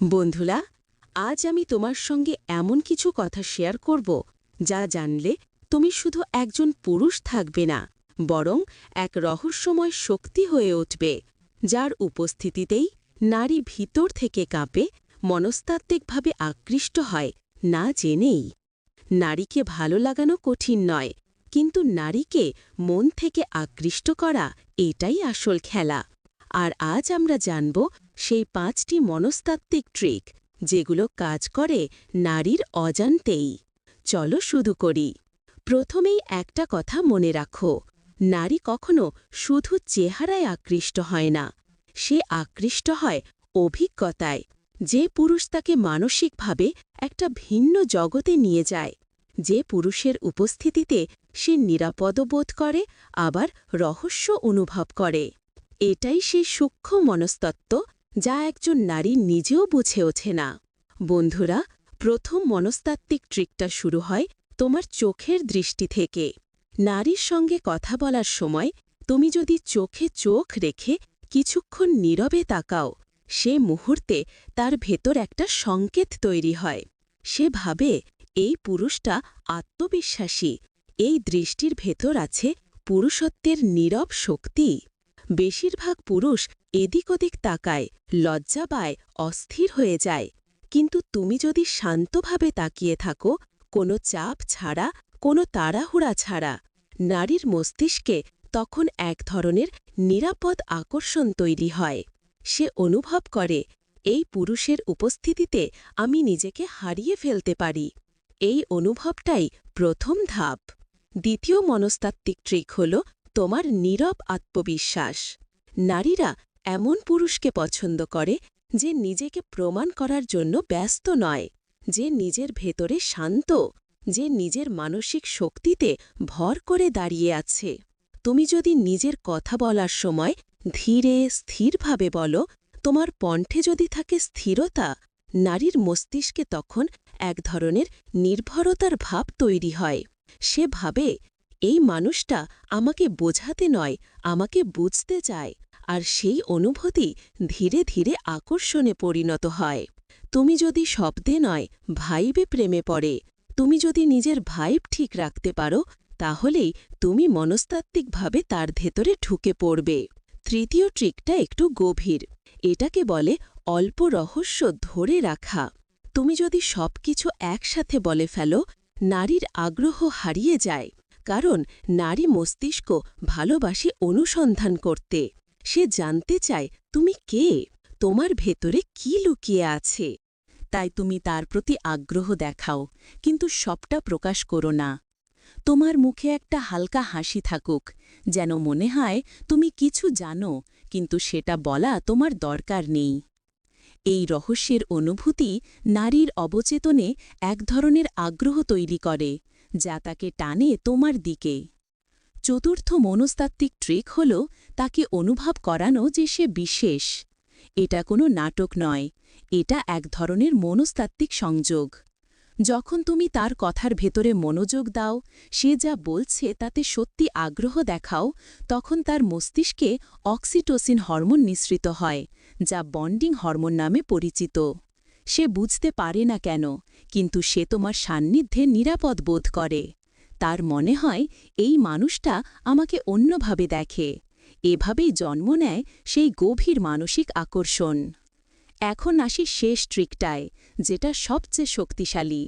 বন্ধুরা, আজ আমি তোমার সঙ্গে এমন কিছু কথা শেয়ার করব যা জানলে তুমি শুধু একজন পুরুষ থাকবে না, বরং এক রহস্যময় শক্তি হয়ে উঠবে, যার উপস্থিতিতেই নারী ভিতর থেকে কাঁপে, মনস্তাত্ত্বিকভাবে আকৃষ্ট হয়, না জেনেই। নারীকে ভালো লাগানো কঠিন নয়, কিন্তু নারীকে মন থেকে আকৃষ্ট করা এটাই আসল খেলা। আর আজ আমরা জানব সেই পাঁচটি মনস্তাত্ত্বিক ট্রিক যেগুলো কাজ করে নারীর অজান্তেই। চলো শুধু করি। প্রথমেই একটা কথা মনে রাখো, নারী কখনো শুধু চেহারায় আকৃষ্ট হয় না, সে আকৃষ্ট হয় অভিজ্ঞতায়, যে পুরুষ তাকে মানসিকভাবে একটা ভিন্ন জগতে নিয়ে যায়, যে পুরুষের উপস্থিতিতে সে নিরাপদ বোধ করে, আবার রহস্য অনুভব করে। এটাই সেই সূক্ষ্ম মনস্তত্ত্ব যা একজন নারী নিজেও বুঝে ওঠে না। বন্ধুরা, প্রথম মনস্তাত্ত্বিক ট্রিকটা শুরু হয় তোমার চোখের দৃষ্টি থেকে। নারীর সঙ্গে কথা বলার সময় তুমি যদি চোখে চোখ রেখে কিছুক্ষণ নীরবে তাকাও, সে মুহূর্তে তার ভেতর একটা সংকেত তৈরি হয়। সে ভাবে, এই পুরুষটা আত্মবিশ্বাসী, এই দৃষ্টির ভেতর আছে পুরুষত্বের নীরব শক্তি। বেশিরভাগ পুরুষ এদিক ওদিক তাকায়, লজ্জা পায়, অস্থির হয়ে যায়। কিন্তু তুমি যদি শান্তভাবে তাকিয়ে থাকো, কোনো চাপ ছাড়া, কোনো তাড়াহুড়া ছাড়া, নারীর মস্তিষ্কে তখন এক ধরনের নিরাপদ আকর্ষণ তৈরি হয়। সে অনুভব করে, এই পুরুষের উপস্থিতিতে আমি নিজেকে হারিয়ে ফেলতে পারি। এই অনুভবটাই প্রথম ধাপ। দ্বিতীয় মনস্তাত্ত্বিক ট্রিক হল তোমার নীরব আত্মবিশ্বাস। নারীরা এমন পুরুষকে পছন্দ করে যে নিজেকে প্রমাণ করার জন্য ব্যস্ত নয়, যে নিজের ভেতরে শান্ত, যে নিজের মানসিক শক্তিতে ভর করে দাঁড়িয়ে আছে। তুমি যদি নিজের কথা বলার সময় ধীরে, স্থিরভাবে বলো, তোমার কণ্ঠে যদি থাকে স্থিরতা, নারীর মস্তিষ্কে তখন এক ধরনের নির্ভরতার ভাব তৈরি হয়। সে ভাবে এই মানুষটা আমাকে বোঝাতে নয়, আমাকে বুঝতে চায়, আর সেই অনুভূতি ধীরে ধীরে আকর্ষণে পরিণত হয়। তুমি যদি শব্দে নয়, ভাইবে প্রেমে পড়ে। তুমি যদি নিজের ভাইব ঠিক রাখতে পারো, তাহলেই তুমি মনস্তাত্ত্বিকভাবে তার ভেতরে ঢুকে পড়বে। তৃতীয় ট্রিকটা একটু গভীর। এটাকে বলে অল্প রহস্য ধরে রাখা। তুমি যদি সবকিছু একসাথে বলে ফেলো, নারীর আগ্রহ হারিয়ে যায়। কারণ নারী মস্তিষ্ক ভালোবাসি অনুসন্ধান করতে। সে জানতে চায়, তুমি কে? তোমার ভেতরে কি লুকিয়ে আছে? তাই তুমি তার প্রতি আগ্রহ দেখাও, কিন্তু সবটা প্রকাশ করো না। তোমার মুখে একটা হালকা হাসি থাকুক, যেন মনে হয় তুমি কিছু জানো, কিন্তু সেটা বলা তোমার দরকার নেই। এই রহস্যের অনুভূতি নারীর অবচেতনে এক ধরনের আগ্রহ তৈরি করে। যা তাকে টানে তোমার দিকে। চতুর্থ মনস্তাত্ত্বিক ট্রিক হল তাকে অনুভব করানো যে সে বিশেষ। এটা কোনো নাটক নয়, এটা এক ধরনের মনস্তাত্ত্বিক সংযোগ। যখন তুমি তার কথার ভেতরে মনোযোগ দাও, সে যা বলছে তাতে সত্যি আগ্রহ দেখাও, তখন তার মস্তিষ্কে অক্সিটোসিন হরমোন নিঃসৃত হয়, যা বন্ডিং হরমোন নামে পরিচিত। সে বুঝতে পারে না কেন, কিন্তু সে তোমার সান্নিধ্যে নিরাপদ বোধ করে। তার মনে হয়, এই মানুষটা আমাকে অন্যভাবে দেখে। এভাবেই জন্ম নেয় সেই গভীর মানসিক আকর্ষণ। এখন আসি শেষ ট্রিকটায়, যেটা সবচেয়ে শক্তিশালী।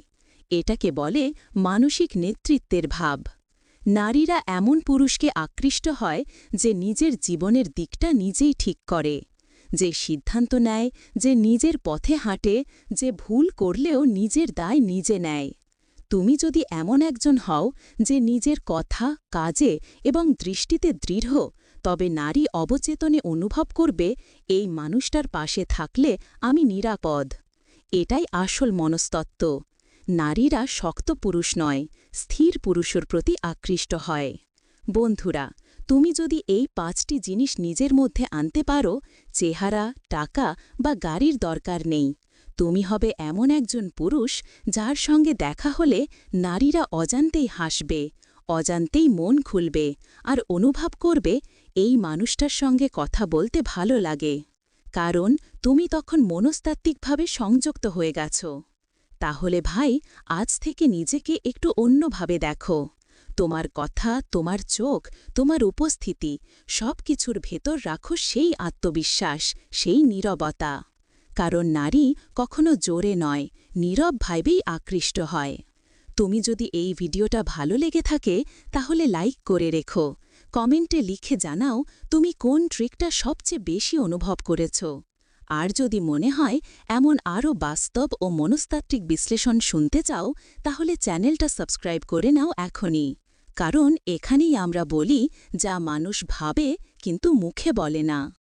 এটাকে বলে মানসিক নেতৃত্বের ভাব। নারীরা এমন পুরুষকে আকৃষ্ট হয় যে নিজের জীবনের দিকটা নিজেই ঠিক করে। যে সিদ্ধান্ত নেয় যে নিজের পথে হাঁটে, যে ভুল করলেও নিজের দায় নিজে নেয়। তুমি যদি এমন একজন হও যে নিজের কথা, কাজে এবং দৃষ্টিতে দৃঢ়, তবে নারী অবচেতনে অনুভব করবে, এই মানুষটার পাশে থাকলে আমি নিরাপদ। এটাই আসল মনস্তত্ত্ব। নারীরা শক্ত পুরুষ নয়, স্থির পুরুষের প্রতি আকৃষ্ট হয়। বন্ধুরা তুমি যদি এই পাঁচটি জিনিস নিজের মধ্যে আনতে পারো, চেহারা, টাকা বা গাড়ির দরকার নেই। তুমি হবে এমন একজন পুরুষ যার সঙ্গে দেখা হলে নারীরা অজান্তেই হাসবে, অজান্তেই মন খুলবে আর অনুভব করবে এই মানুষটার সঙ্গে কথা বলতে ভালো লাগে। কারণ তুমি তখন মনস্তাত্ত্বিকভাবে সংযুক্ত হয়ে গেছ। তাহলে ভাই, আজ থেকে নিজেকে একটু অন্যভাবে দেখো। তোমার কথা, তোমার চোখ, তোমার উপস্থিতি সব কিছুর ভেতর রাখো সেই আত্মবিশ্বাস, সেই নীরবতা। কারণ নারী কখনো জোরে নয়, নীরব ভাইবেই আকৃষ্ট হয়। তুমি যদি এই ভিডিওটা ভালো লেগে থাকে, তাহলে লাইক করে রেখো। কমেন্টে লিখে জানাও, তুমি কোন ট্রিকটা সবচেয়ে বেশি অনুভব করেছ। আর যদি মনে হয় এমন আরও বাস্তব ও মনস্তাত্ত্বিক বিশ্লেষণ শুনতে চাও, তাহলে চ্যানেলটা সাবস্ক্রাইব করে নাও এখনই। কারণ এখানেই আমরা বলি যা মানুষ ভাবে কিন্তু মুখে বলে না।